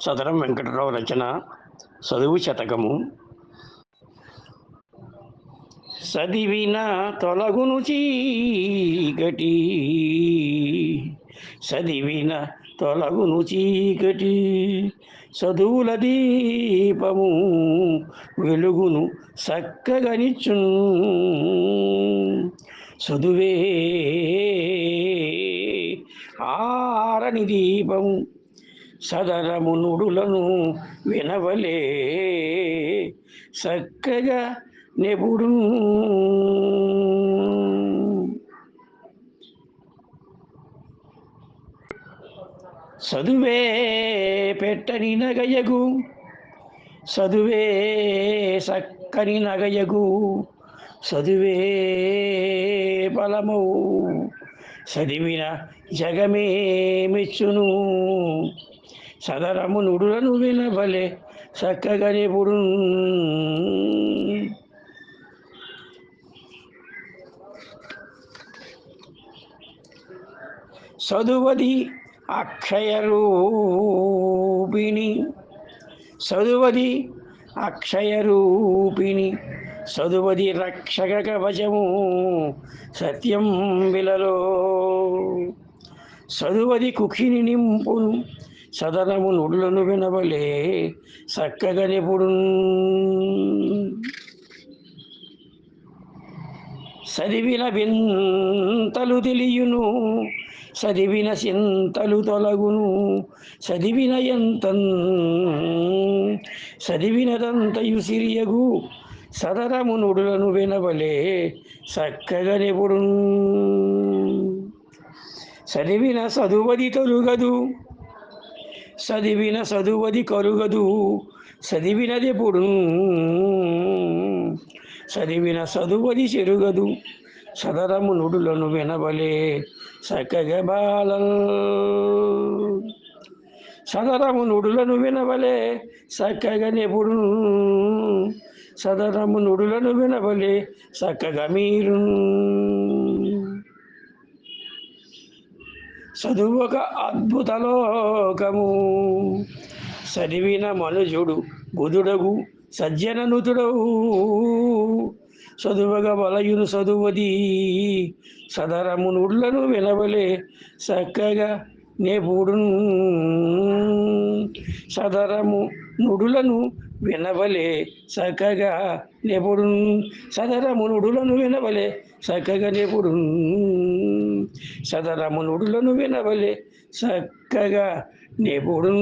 సదరం వెంకటరావు రచన చదువు శతకము. సదివిన తొలగును చీకటి. సదివిన తొలగును చీకటి. చదువుల దీపము వెలుగును చక్కగనిచ్చు చదువే ఆరని దీపము సదరము నుడులను వినవలే. చక్కగా నెబుడు. చదువే పెట్టని నగయగు. చదువే చక్కని నగయగు. చదువే బలమౌ. చదివిన జగమే మెచ్చును. సదరము నుడులను వినబలే చక్కగా నిపుడు చదువది అక్షయ రూపిణి. చదువది అక్షయ రూపిణి. చదువది రక్షక కవచము సత్యం విలలో. చదువది కుఖిని నింపును సదనము నుడులను వినవలే చక్కగా నిపుడు చదివిన వింతలు తెలియును చదివిన చింతలు తొలగును చదివిన ఎంత చదివినదంతయు సిరియగు సదరము నుడులను వినవలే చక్కగా నిపుడు చదివిన చదువది తొలుగదు చదివిన చదువది చదివినది పొడు చదివిన చదువది చెరుగదు. సదరము నుడులను వినవలే చక్కగా బాల సదరము నుడులను వినవలే చక్కగా నెప్పుడు సదరము నుడులను వినవలే చక్కగా మీరు చదువు ఒక అద్భుత లోకము చదివిన మనుజుడు బుధుడగు సజ్జననుతుడవు చదువగా వలయును చదువది సదరము నుడులను వినవలే చక్కగా నేపుడు సదరము నుడులను వినవలే చక్కగా నిపుడు సదరమునుడులను వినవలే చక్కగా నిపుడు సదరమునుడులను వినవలే చక్కగా నిపుడు